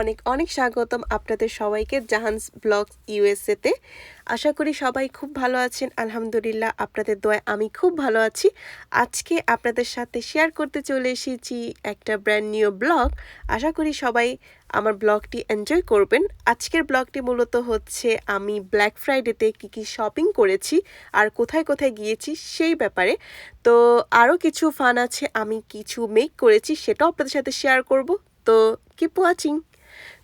অনেক অনেক স্বাগতম আপনাদের সবাইকে জাহান্স ব্লগ ইউএসএতে। আশা করি সবাই খুব ভালো আছেন। আলহামদুলিল্লাহ আপনাদের দোয়ায় আমি খুব ভালো আছি। আজকে আপনাদের সাথে শেয়ার করতে চলে এসেছি একটা ব্র্যান্ড নিউ ব্লগ আশা করি সবাই আমার ব্লগটি এনজয় করবেন। আজকের ব্লগটি মূলত হচ্ছে আমি ব্ল্যাক ফ্রাইডেতে কী কী শপিং করেছি আর কোথায় কোথায় গিয়েছি সেই ব্যাপারে। তো আরও কিছু ফান আছে আমি কিছু মেক করেছি সেটাও আপনাদের সাথে শেয়ার করব। তো কিপ ওয়াচিং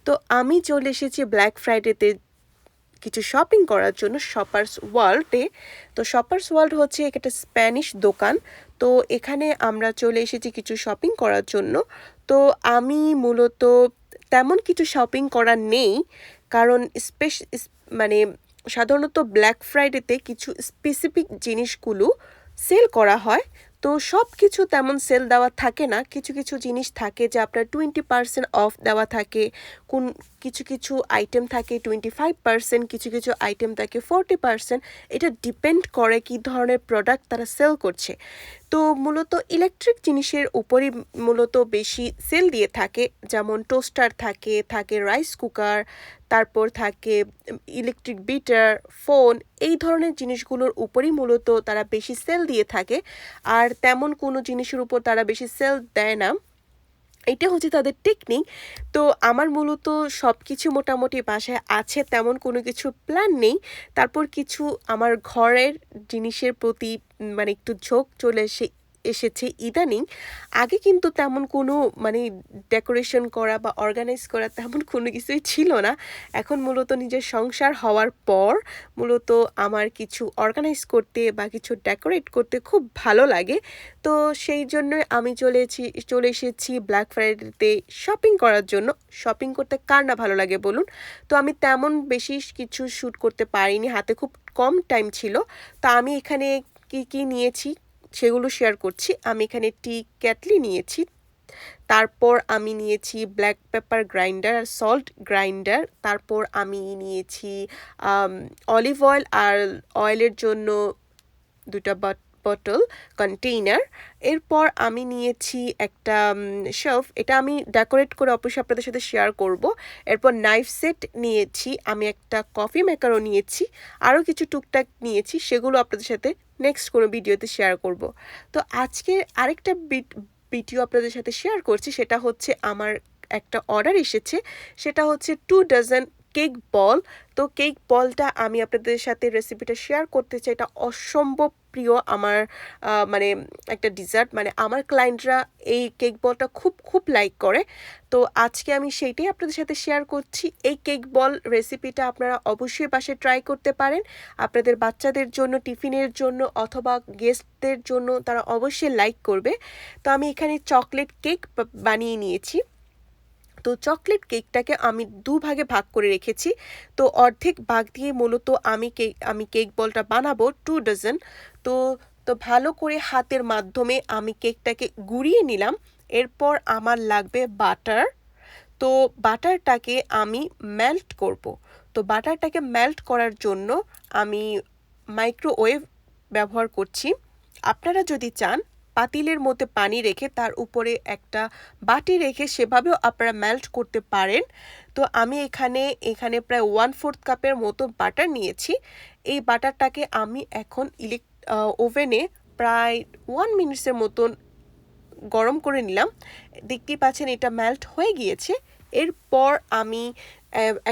তো আমি চলে এসেছি ব্ল্যাক ফ্রাইডেতে কিছু শপিং করার জন্য শপার্স ওয়ার্ল্ডে তো শপার্স ওয়ার্ল্ড হচ্ছে একটা স্প্যানিশ দোকান। তো এখানে আমরা চলে এসেছি কিছু শপিং করার জন্য। তো আমি মূলত তেমন কিছু শপিং করা নেই, কারণ স্পেশ মানে সাধারণত ব্ল্যাক ফ্রাইডেতে কিছু স্পেসিফিক জিনিসগুলো সেল করা হয়। তো সব কিছু তেমন সেল দেওয়া থাকে না। কিছু কিছু জিনিস থাকে যে আপনার টোয়েন্টি পার্সেন্ট অফ দেওয়া থাকে। কোন, কিছু কিছু আইটেম থাকে টোয়েন্টি ফাইভ পার্সেন্ট কিছু কিছু আইটেম থাকে ফোরটি পার্সেন্ট এটা ডিপেন্ড করে কী ধরনের প্রোডাক্ট তারা সেল করছে। তো মূলত ইলেকট্রিক জিনিসের উপরই মূলত বেশি সেল দিয়ে থাকে। যেমন টোস্টার থাকে থাকে রাইস কুকার তারপর থাকে ইলেকট্রিক বিটার ফোন এই ধরনের জিনিসগুলোর উপরই মূলত তারা বেশি সেল দিয়ে থাকে। আর তেমন কোনো জিনিসের উপর তারা বেশি সেল দেয় না। এটা হচ্ছে তাদের টেকনিক তো আমার মূলত সব কিছু মোটামুটি বাসায় আছে, তেমন কোনো কিছু প্ল্যান নেই। তারপর কিছু আমার ঘরের জিনিসের প্রতি মানে একটু ঝোঁক চলে এসে এসেছে ইদানিং, আগে কিন্তু তেমন কোনো মানে ডেকোরেশন করা বা অর্গানাইজ করা তেমন কোনো কিছুই ছিল না। এখন মূলত নিজের সংসার হওয়ার পর মূলত আমার কিছু অর্গানাইজ করতে বা কিছু ডেকোরেট করতে খুব ভালো লাগে। তো সেই জন্য আমি চলেছি, চলে এসেছি ব্ল্যাক ফ্রাইডেতে শপিং করার জন্য। শপিং করতে কার না ভালো লাগে বলুন? তো আমি তেমন বেশি কিছু শ্যুট করতে পারিনি, হাতে খুব কম টাইম ছিল। তো আমি এখানে কি কি নিয়েছি? সেগুলো শেয়ার করছি। আমি এখানে টি ক্যাটলি নিয়েছি। তারপর আমি নিয়েছি ব্ল্যাক পেপার গ্রাইন্ডার আর সল্ট গ্রাইন্ডার তারপর আমি নিয়েছি অলিভ অয়েল আর অয়েলের জন্য দুটা বটল কন্টেইনার এরপর আমি নিয়েছি একটা শেলফ এটা আমি ডেকোরেট করে অবশ্যই আপনাদের সাথে শেয়ার করব। এরপর নাইফ সেট নিয়েছি, আমি একটা কফি মেকারও নিয়েছি, আরও কিছু টুকটাক নিয়েছি, সেগুলো আপনাদের সাথে নেক্সট কোনো ভিডিওতে শেয়ার করব। তো আজকে আরেকটা ভিডিও আপনাদের সাথে শেয়ার করছি, সেটা হচ্ছে আমার একটা অর্ডার এসেছে, সেটা হচ্ছে টু ডজন কেক বল তো কেক বলটা আমি আপনাদের সাথে রেসিপিটা শেয়ার করতে চাই, এটা অসম্ভব প্রিয় আমার মানে একটা ডিজার্ট মানে আমার ক্লায়েন্টরা এই কেক বলটা খুব খুব লাইক করে। তো আজকে আমি সেইটাই আপনাদের সাথে শেয়ার করছি। এই কেক বল রেসিপিটা আপনারা অবশ্যই বাসে ট্রাই করতে পারেন। আপনাদের বাচ্চাদের জন্য, টিফিনের জন্য অথবা গেস্টদের জন্য তারা অবশ্যই লাইক করবে। তো আমি এখানে চকলেট কেক বানিয়ে নিয়েছি। তো চকলেট কেকটাকে আমি দু ভাগে ভাগ করে রেখেছি। তো অর্ধেক ভাগ দিয়ে মূলত আমি কেক আমি কেক বলটা বানাবো টু ডজন। তো তো ভালো করে হাতের মাধ্যমে আমি কেকটাকে গুঁড়িয়ে নিলাম। এরপর আমার লাগবে বাটার। তো বাটারটাকে আমি মেল্ট করব। তো বাটারটাকে মেল্ট করার জন্য আমি মাইক্রোওয়েভ ব্যবহার করছি। আপনারা যদি চান পাতিলের মধ্যে পানি রেখে তার উপরে একটা বাটি রেখে সেভাবেও আপনারা মেল্ট করতে পারেন। তো আমি এখানে এখানে প্রায় ওয়ান ফোর্থ কাপের মতো বাটার নিয়েছি। এই বাটারটাকে আমি এখন ইলেক ওভেনে প্রায় ওয়ান মিনিটসের মতন গরম করে নিলাম। দেখতেই পাচ্ছেন এটা মেল্ট হয়ে গিয়েছে। এরপর আমি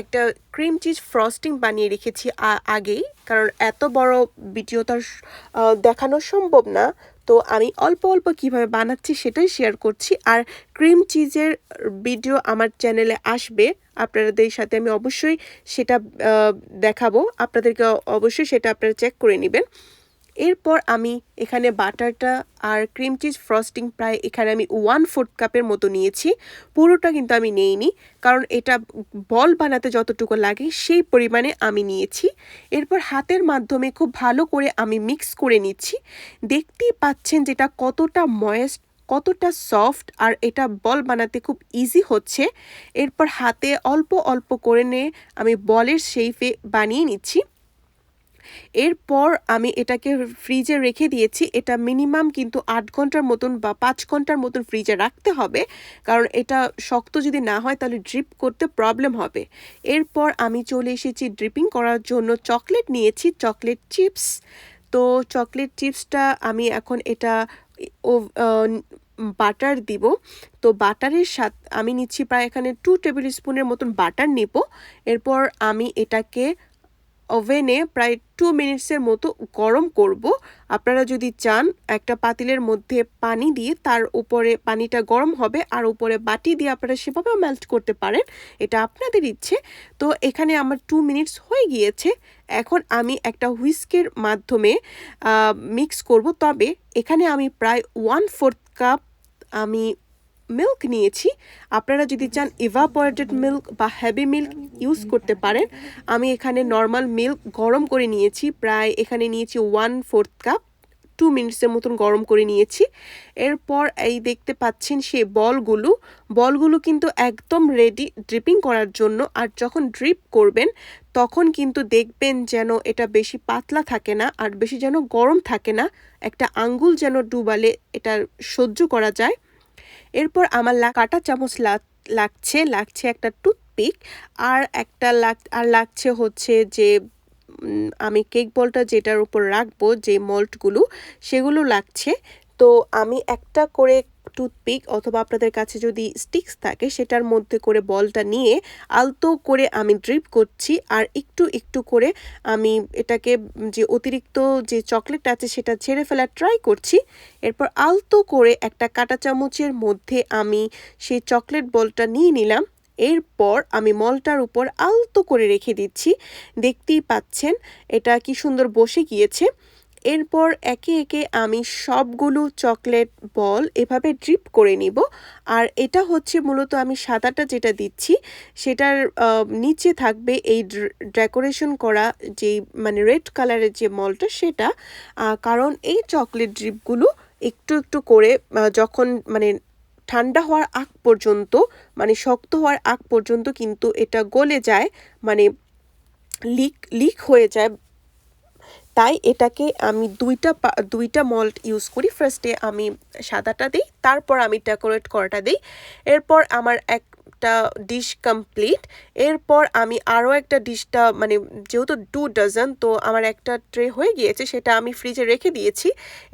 একটা ক্রিম চিজ ফ্রস্টিং বানিয়ে রেখেছি আগেই। কারণ এত বড় ভিডিও তার দেখানো সম্ভব না। তো আমি অল্প অল্প কীভাবে বানাচ্ছি সেটাই শেয়ার করছি। আর ক্রিম চিজের ভিডিও আমার চ্যানেলে আসবে। আপনাদের সাথে আমি অবশ্যই সেটা দেখাবো। আপনাদেরকে অবশ্যই সেটা আপনারা চেক করে নেবেন। এরপর আমি এখানে বাটারটা আর ক্রিম চিজ ফ্রস্টিং প্রায় এখানে আমি ওয়ান ফোর্থ কাপের মতো নিয়েছি। পুরোটা কিন্তু আমি নেইনি, কারণ এটা বল বানাতে যতটুকু লাগে সেই পরিমাণে আমি নিয়েছি। এরপর হাতের মাধ্যমে খুব ভালো করে আমি মিক্স করে নিচ্ছি। দেখতেই পাচ্ছেন যেটা কতটা ময়েস্ট কতটা সফট আর এটা বল বানাতে খুব ইজি হচ্ছে। এরপর হাতে অল্প অল্প করে নিয়ে আমি বলের শেপে বানিয়ে নিচ্ছি। এরপর আমি এটাকে ফ্রিজে রেখে দিয়েছি। এটা মিনিমাম কিন্তু আট ঘণ্টার মতন বা পাঁচ ঘণ্টার মতন ফ্রিজে রাখতে হবে। কারণ এটা শক্ত যদি না হয়, তাহলে ড্রিপ করতে প্রবলেম হবে। এরপর আমি চলে এসেছি ড্রিপিং করার জন্য। চকলেট নিয়েছি চকলেট চিপস তো চকলেট চিপসটা আমি এখন এটা ও বাটার দিব। তো বাটারের সাথে, আমি নিচ্ছি প্রায় এখানে টু টেবিল স্পুনের মতন বাটার নেব। এরপর আমি এটাকে ওভেনে প্রায় টু মিনিটসের মতো গরম করব। আপনারা যদি চান, একটা পাতিলের মধ্যে পানি দিয়ে তার উপরে পানিটা গরম হবে আর উপরে বাটি দিয়ে আপনারা সেভাবেও মেল্ট করতে পারেন, এটা আপনাদের ইচ্ছে। তো এখানে আমার টু মিনিটস হয়ে গিয়েছে। এখন আমি একটা হুইস্কের মাধ্যমে মিক্স করব। তবে এখানে আমি প্রায় ওয়ান ফোর্থ কাপ আমি মিল্ক নিয়েছি। আপনারা যদি চান ইভাপোরেটেড মিল্ক বা হেভি মিল্ক ইউজ করতে পারেন, আমি এখানে নর্মাল মিল্ক গরম করে নিয়েছি। প্রায় এখানে নিয়েছি ওয়ান ফোর্থ কাপ টু মিনিটসের মতন গরম করে নিয়েছি। এরপর এই দেখতে পাচ্ছেন সেই বলগুলো। বলগুলো কিন্তু একদম রেডি ড্রিপিং করার জন্য। আর যখন ড্রিপ করবেন, তখন কিন্তু দেখবেন যেন এটা বেশি পাতলা থাকে না আর বেশি যেন গরম থাকে না। একটা আঙ্গুল যেন ডুবালে এটা সহ্য করা যায়। এরপর আমার কাটা চামচ লাগছে লাগছে একটা টুথপিক আর একটা লাগ, আর লাগছে হচ্ছে যে আমি কেক বলটা যেটার উপর রাখব যে মল্টগুলো সেগুলো লাগছে। তো আমি একটা করে টুথপিক অথবা আপনাদের কাছে যদি স্টিক্স থাকে, সেটার মধ্যে করে বলটা নিয়ে আলতো করে আমি ড্রিপ করছি আর একটু একটু করে আমি এটাকে যে অতিরিক্ত যে চকলেট আছে সেটা ছেড়ে ফেলার ট্রাই করছি। এরপর আলতো করে একটা কাটা চামচের মধ্যে আমি সেই চকলেট বলটা নিয়ে নিলাম। এরপর আমি মলটার উপর আলতো করে রেখে দিচ্ছি। দেখতেই পাচ্ছেন, এটা কি সুন্দর বসে গিয়েছে। এরপর একে একে আমি সবগুলো চকলেট বল এভাবে ড্রিপ করে নিব। আর এটা হচ্ছে মূলত আমি সাদাটা যেটা দিচ্ছি, সেটার নিচে থাকবে এই ডেকোরেশন করা যে মানে রেড কালারের যে মলটা সেটা। কারণ এই চকলেট ড্রিপগুলো একটু একটু করে যখন মানে ঠান্ডা হওয়ার আগ পর্যন্ত মানে শক্ত হওয়ার আগ পর্যন্ত কিন্তু এটা গলে যায় মানে লিক লিক হয়ে যায় তাই এটাকে আমি দুইটা দুইটা মল্ট ইউজ করি। ফার্স্টে আমি সাদাটা দিই, তারপর আমি ডেকোরেট করাটা দিই। এরপর আমার এক একটা ডিশ কমপ্লিট এরপর আমি আরও একটা ডিশটা মানে যেহেতু টু ডজন তো আমার একটা ট্রে হয়ে গিয়েছে, সেটা আমি ফ্রিজে রেখে দিয়েছি।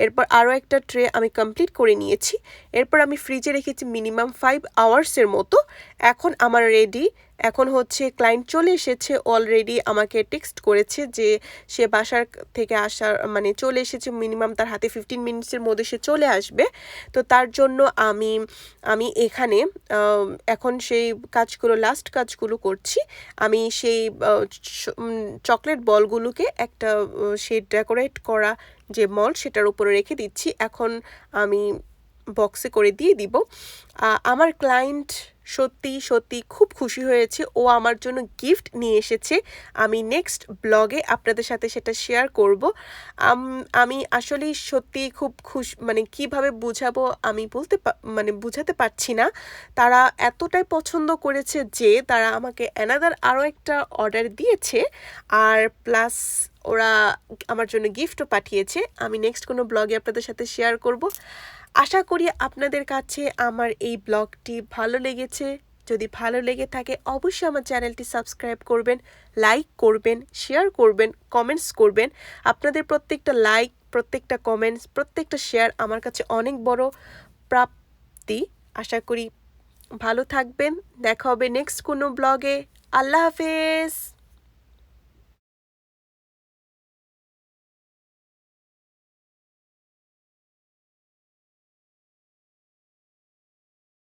এরপর আরও একটা ট্রে আমি কমপ্লিট করে নিয়েছি। এরপর আমি ফ্রিজে রেখেছি মিনিমাম ফাইভ আওয়ার্সের মতো। এখন আমার রেডি এখন হচ্ছে ক্লায়েন্ট চলে এসেছে অলরেডি আমাকে টেক্সট করেছে যে সে বাসার থেকে আসার মানে চলে এসেছে মিনিমাম তার হাতে ফিফটিন মিনিটসের মধ্যে সে চলে আসবে। তো তার জন্য আমি আমি এখানে এখন সেই কাজগুলো লাস্ট কাজগুলো করছি। আমি সেই চকলেট বলগুলোকে একটা সে ডেকোরেট করা যে মল সেটার উপরে রেখে দিচ্ছি। এখন আমি বক্সে করে দিয়ে দিব। আমার ক্লায়েন্ট সত্যি সত্যি খুব খুশি হয়েছে। ও আমার জন্য গিফট নিয়ে এসেছে। আমি নেক্সট ব্লগে আপনাদের সাথে সেটা শেয়ার করব। আমি আসলেই সত্যি খুব খুশ মানে কীভাবে বুঝাবো আমি বলতে মানে বুঝাতে পারছি না। তারা এতটাই পছন্দ করেছে যে তারা আমাকে অ্যানাদার আরও একটা অর্ডার দিয়েছে। আর প্লাস ওরা আমার জন্য গিফটও পাঠিয়েছে। আমি নেক্সট কোনো ব্লগে আপনাদের সাথে শেয়ার করব। আশা করি আপনাদের কাছে আমার এই ব্লগটি ভালো লেগেছে। যদি ভালো লেগে থাকে, অবশ্যই আমার চ্যানেলটি সাবস্ক্রাইব করবেন, লাইক করবেন, শেয়ার করবেন, কমেন্টস করবেন। আপনাদের প্রত্যেকটা লাইক, প্রত্যেকটা কমেন্টস, প্রত্যেকটা শেয়ার আমার কাছে অনেক বড় প্রাপ্তি। আশা করি ভালো থাকবেন। দেখা হবে নেক্সট কোনো ব্লগে। আল্লাহ হাফেজ।